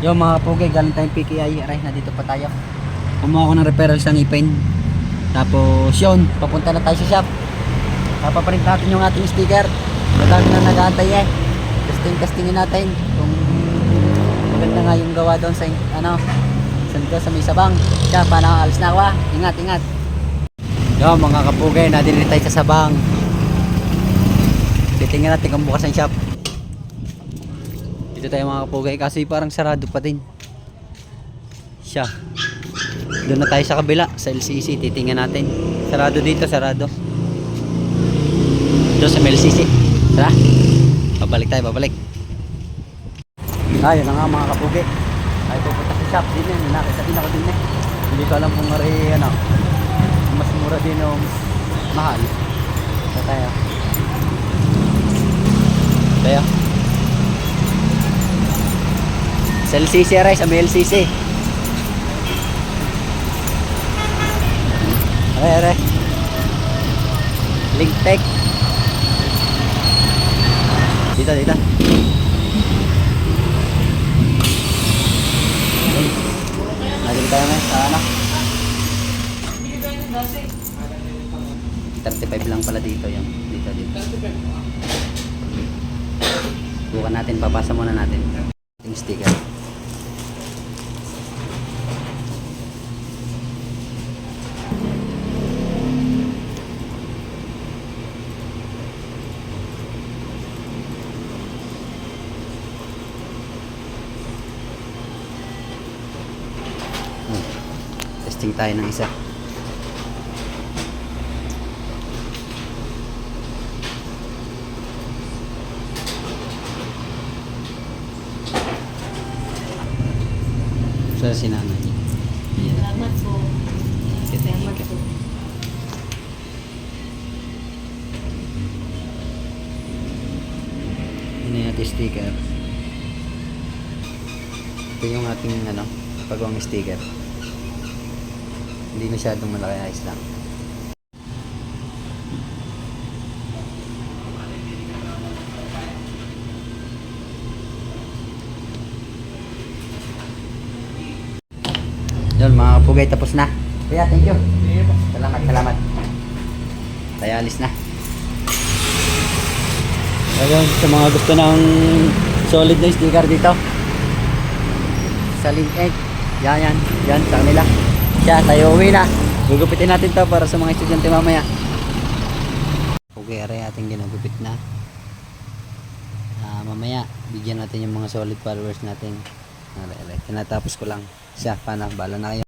Yo mga kapugay, galing tayong PKI. Aray, nandito pa tayo. Kumuha ako ng referral sa ngipin. Tapos yun, papunta na tayo sa shop. Papaprint natin yung ating sticker. Madami na nag-aantay eh. Testing, testingin natin kung maganda nga yung gawa doon sa ano, saan ko, sa may sabang. Siya, paano alis na ako ah. Ingat, ingat. Yo mga kapugay, nadili tayo sa sabang. Titingnan natin kung bukas ang shop. Dito tayo mga kapugay kasi parang sarado pa din. Siya. Doon na tayo sa kabila, sa LCC. Titingnan natin. Sarado dito, sarado. Doon sa LCC. Tara. Babalik tayo, babalik. Ayun na nga mga kapugay. Ay pupunta sa shop din eh. Nakita din ako din eh. Hindi ko alam kung mari, ano, mas mura din o mahal. Sa tayo. Tayo. Sa LCC sa may LCC. Aray, aray. Link tech. Dito, dito. Nagin tayo na sa ano. 35 lang pala dito yung dito dito. Bukan natin, papasa muna natin. Yung sticker. Hmm. Testing tayo ng isa. Sa sinanay. Salamat po. Salamat po. Ano yung ating sticker? Ito yung ating ano, pagawang sticker. Hindi masyadong malaki ayos lang. Yun mga kapugay, tapos na. Kuya, thank you. Salamat, salamat. Tayo alis na. Ayun, sa mga gusto ng solid na sticker dito. Sa link egg. Yan, yan. Yan, sa kanila. Siya, tayo uwi na. Gugupitin natin to para sa mga estudyante mamaya. Okay, aray ating ginagupit na. Ah, mamaya, bigyan natin yung mga solid followers natin. Aray, aray. Tinatapos ko lang. Siya, paano? Bala na kayo.